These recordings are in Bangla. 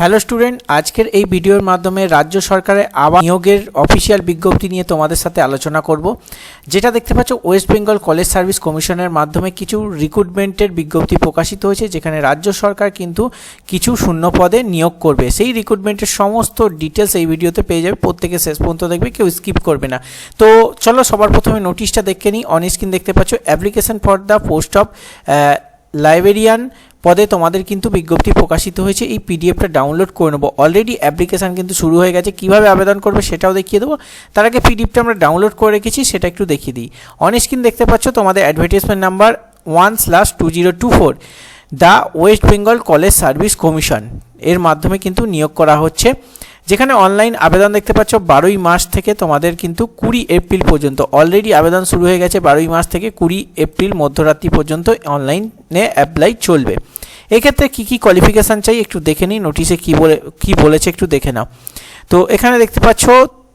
হ্যালো স্টুডেন্ট, আজকের এই ভিডিওর মাধ্যমে রাজ্য সরকারের আবার নিয়োগের অফিসিয়াল বিজ্ঞপ্তি নিয়ে তোমাদের সাথে আলোচনা করব। যেটা দেখতে পাচ্ছ, ওয়েস্ট বেঙ্গল কলেজ সার্ভিস কমিশনের মাধ্যমে কিছু রিক্রুটমেন্টের বিজ্ঞপ্তি প্রকাশিত হয়েছে, যেখানে রাজ্য সরকার কিন্তু কিছু শূন্য পদে নিয়োগ করবে। সেই রিক্রুটমেন্টের সমস্ত ডিটেলস এই ভিডিওতে পেয়ে যাবে, প্রত্যেকে শেষ পর্যন্ত দেখবে, কেউ স্কিপ করবে না। তো চলো, সবার প্রথমে নোটিশটা দেখে নিই। অন স্ক্রিন দেখতে পাচ্ছ application for the post of librarian পদে তোমাদের কিন্তু বিজ্ঞপ্তি প্রকাশিত হয়েছে। এই পিডিএফটা ডাউনলোড করে নেব। অলরেডি অ্যাপ্লিকেশান কিন্তু শুরু হয়ে গেছে। কীভাবে আবেদন করবে সেটাও দেখিয়ে দেবো। তার আগে পিডিএফটা আমরা ডাউনলোড করে রেখেছি, সেটা একটু দেখিয়ে দিই। অন স্ক্রিন দেখতে পাচ্ছ তোমাদের advertisement number one slash two zero two four the West Bengal college service commission এর মাধ্যমে কিন্তু নিয়োগ করা হচ্ছে। যেখানে অনলাইন আবেদন দেখতে পাচ্ছ, বারোই মাস থেকে তোমাদের কিন্তু কুড়ি এপ্রিল পর্যন্ত। অলরেডি আবেদন শুরু হয়ে গেছে বারোই মাস থেকে কুড়ি এপ্রিল মধ্যরাত্রি পর্যন্ত অনলাইনে অ্যাপ্লাই চলবে। এক্ষেত্রে কী কী কোয়ালিফিকেশান চাই একটু দেখে নিই নোটিশে কী বলে, কী বলেছে একটু দেখে নাও। তো এখানে দেখতে পাচ্ছ,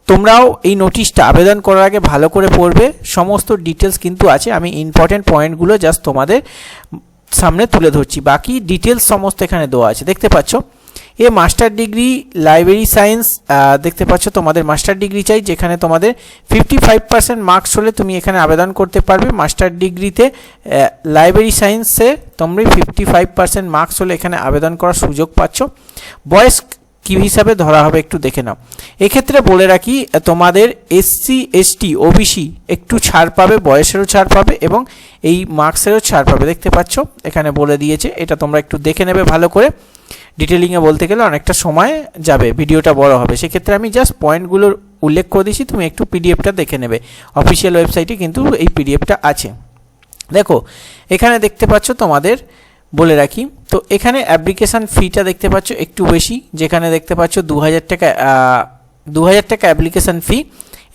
তোমরাও এই নোটিশটা আবেদন করার আগে ভালো করে পড়বে, সমস্ত ডিটেলস কিন্তু আছে, আমি ইম্পর্টেন্ট পয়েন্টগুলো জাস্ট তোমাদের সামনে তুলে ধরছি, বাকি ডিটেলস সমস্ত এখানে দেওয়া আছে, দেখতে পাচ্ছ? A master degree library science দেখতে পাচ্ছ তোমাদের মাস্টার ডিগ্রি চাই, যেখানে তোমাদের ফিফটি ফাইভ পার্সেন্ট মার্কস হলে তুমি এখানে আবেদন করতে পারবে। মাস্টার ডিগ্রিতে লাইব্রেরি সায়েন্সে তোমরা ফিফটি ফাইভ পার্সেন্ট মার্কস হলে এখানে আবেদন করার সুযোগ পাচ্ছ। বয়স কী হিসাবে ধরা হবে একটু দেখে নাও। এক্ষেত্রে বলে রাখি তোমাদের এসসি এসটি ওবিসি একটু ছাড় পাবে, বয়সেরও ছাড় পাবে এবং এই মার্কসেরও ছাড় পাবে। দেখতে পাচ্ছ, এখানে বলে দিয়েছে, এটা তোমরা একটু দেখে নেবে ভালো করে। ডিটেলিংয়ে বলতে গেলে অনেকটা সময় যাবে, ভিডিওটা বড় হবে। সেক্ষেত্রে আমি জাস্ট পয়েন্টগুলোর উল্লেখ করে দিয়েছি, তুমি একটু পিডিএফটা দেখে নেবে। অফিসিয়াল ওয়েবসাইটে কিন্তু এই পিডিএফটা আছে। দেখো, এখানে দেখতে পাচ্ছ তোমাদের, বলে রাখি, তো এখানে অ্যাপ্লিকেশান ফিটা দেখতে পাচ্ছ একটু বেশি, যেখানে দেখতে পাচ্ছ দু হাজার টাকা দু হাজার টাকা অ্যাপ্লিকেশান ফি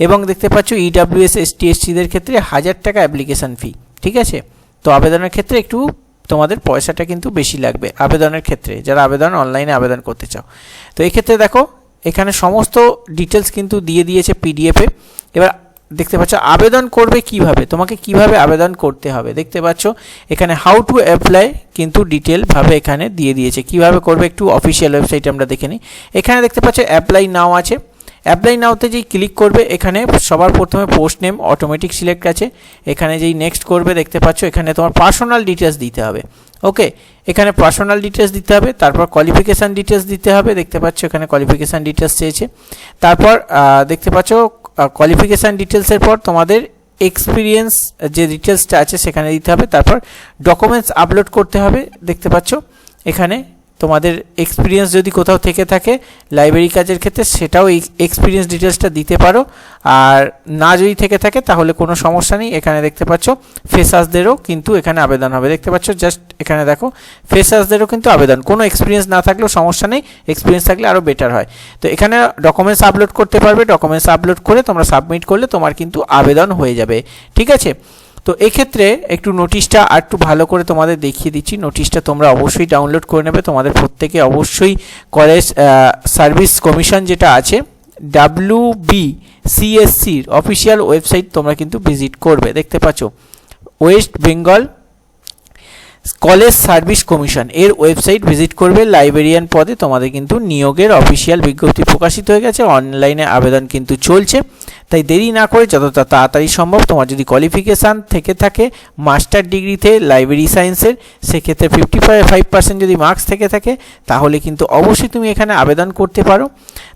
এবং দেখতে পাচ্ছ ইডাব্লিউএস এসটি এসসিদের ক্ষেত্রে হাজার টাকা অ্যাপ্লিকেশান ফি ঠিক আছে? তো আবেদনের ক্ষেত্রে একটু তোমাদের পয়সাটা কিন্তু বেশি লাগবে আবেদনের ক্ষেত্রে, যারা আবেদন অনলাইনে আবেদন করতে চাও। তো এক্ষেত্রে দেখো, এখানে সমস্ত ডিটেলস কিন্তু দিয়ে দিয়েছে পিডিএফে এবার দেখতে পাচ্ছ, আবেদন করবে কীভাবে? তোমাকে কীভাবে আবেদন করতে হবে? দেখতে পাচ্ছ, এখানে হাউ টু অ্যাপ্লাই কিন্তু ডিটেলভাবে এখানে দিয়ে দিয়েছে। কীভাবে করবে একটু অফিসিয়াল ওয়েবসাইটে আমরা দেখে নিই। এখানে দেখতে পাচ্ছ অ্যাপ্লাই নাও আছে। অ্যাপ্লাই নাওতে যেই ক্লিক করবে, এখানে সবার প্রথমে পোস্ট নেম অটোমেটিক সিলেক্ট আছে। এখানে যেই নেক্সট করবে, দেখতে পাচ্ছ, এখানে তোমার পার্সোনাল ডিটেলস দিতে হবে। ওকে এখানে পার্সোনাল ডিটেলস দিতে হবে, তারপর কোয়ালিফিকেশান ডিটেলস দিতে হবে, দেখতে পাচ্ছ, এখানে কোয়ালিফিকেশান ডিটেলস চেয়েছে। তারপর দেখতে পাচ্ছ কোয়ালিফিকেশান ডিটেলসের পর তোমাদের এক্সপিরিয়েন্স যে ডিটেলসটা আছে, সেখানে দিতে হবে। তারপর ডকুমেন্টস আপলোড করতে হবে, দেখতে পাচ্ছ। এখানে তোমাদের এক্সপিরিয়েন্স যদি কোথাও থেকে থাকে লাইব্রেরি কাজের ক্ষেত্রে সেটাও এক্সপিরিয়েন্স ডিটেলসটা দিতে পারো। আর না যদি থেকে থাকে, তাহলে কোনো সমস্যা নেই। এখানে দেখতে পাচ্ছ ফেসার্সদেরও কিন্তু এখানে আবেদন হবে। দেখতে পাচ্ছ জাস্ট এখানে দেখো ফেসাসদেরও কিন্তু আবেদন। কোনো এক্সপিরিয়েন্স না থাকলেও সমস্যা নেই। এক্সপিরিয়েন্স থাকলে আরও বেটার হয়। তো এখানে ডকুমেন্টস আপলোড করতে পারবে। ডকুমেন্টস আপলোড করে তোমরা সাবমিট করলে তোমার কিন্তু আবেদন হয়ে যাবে। ঠিক আছে? তো এক্ষেত্রে একটু নোটিশটা আর একটু ভালো করে তোমাদের দেখিয়ে দিচ্ছি। নোটিশটা তোমরা অবশ্যই ডাউনলোড করে নেবে। তোমাদের প্রত্যেকে অবশ্যই কলেজ সার্ভিস কমিশন যেটা আছে ডাব্লিউ বি সিএসসির অফিসিয়াল ওয়েবসাইট তোমরা কিন্তু ভিজিট করবে। দেখতে পাচ্ছ? West Bengal college service commission এর ওয়েবসাইট ভিজিট করবে লাইব্রেরিয়ান পদে। তোমাদের কিন্তু নিয়োগের অফিসিয়াল বিজ্ঞপ্তি প্রকাশিত হয়ে গেছে। অনলাইনে আবেদন কিন্তু চলছে। তাই দেরি না করে যতটা তাড়াতাড়ি সম্ভব তোমার যদি কোয়ালিফিকেশান থেকে থাকে মাস্টার ডিগ্রিতে লাইব্রেরি সায়েন্সের সেক্ষেত্রে ফিফটি ফাইভ পার্সেন্ট যদি মার্কস থেকে থাকে, তাহলে কিন্তু অবশ্যই তুমি এখানে আবেদন করতে পারো।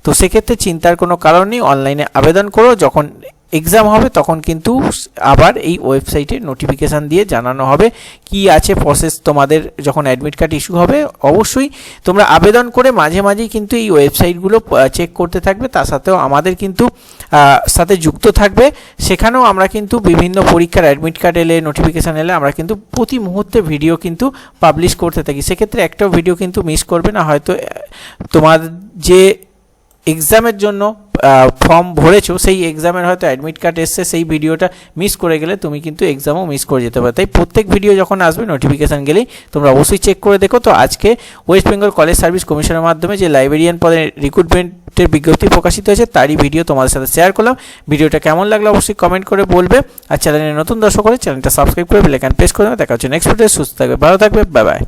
তো সেক্ষেত্রে চিন্তার কোনো কারণ নেই। অনলাইনে আবেদন করো। যখন এক্সাম হবে, তখন কিন্তু আবার এই ওয়েবসাইটে নোটিফিকেশান দিয়ে জানানো হবে কি আছে প্রসেস তোমাদের যখন অ্যাডমিট কার্ড ইস্যু হবে। অবশ্যই তোমরা আবেদন করে মাঝে মাঝেই কিন্তু এই ওয়েবসাইটগুলো চেক করতে থাকবে। তার সাথেও আমাদের কিন্তু সাথে যুক্ত থাকবে। সেখানেও আমরা কিন্তু বিভিন্ন পরীক্ষার অ্যাডমিট কার্ড এলে নোটিফিকেশান এলে আমরা কিন্তু প্রতি মুহূর্তে ভিডিও কিন্তু পাবলিশ করতে থাকি। সেক্ষেত্রে একটাও ভিডিও কিন্তু মিস করবে না। হয়তো তোমার যে এক্সামের জন্য ফর্ম ভরেছো, সেই এক্সামের হয়তো অ্যাডমিট কার্ড এসছে, সেই ভিডিওটা মিস করে গেলে তুমি কিন্তু এক্সামও মিস করে যেতে পারো। তাই প্রত্যেক ভিডিও যখন আসবে নোটিফিকেশান গেলেই তোমরা অবশ্যই চেক করে দেখো। তো আজকে ওয়েস্ট বেঙ্গল কলেজ সার্ভিস কমিশনের মাধ্যমে যে লাইব্রেরিয়ান পদের রিক্রুটমেন্টের বিজ্ঞপ্তি প্রকাশিত হয়েছে, তারই ভিডিও তোমাদের সাথে শেয়ার করলাম। ভিডিওটা কেমন লাগল অবশ্যই কমেন্ট করে বলবে। আর চ্যানেলে নতুন দর্শক করে চ্যানেলটা সাবস্ক্রাইব করে বেলাইকান প্রেস করে দেখা হচ্ছে নেক্সট ভিডিও সুস্থ থাকবে, ভালো থাকবে বাই বাই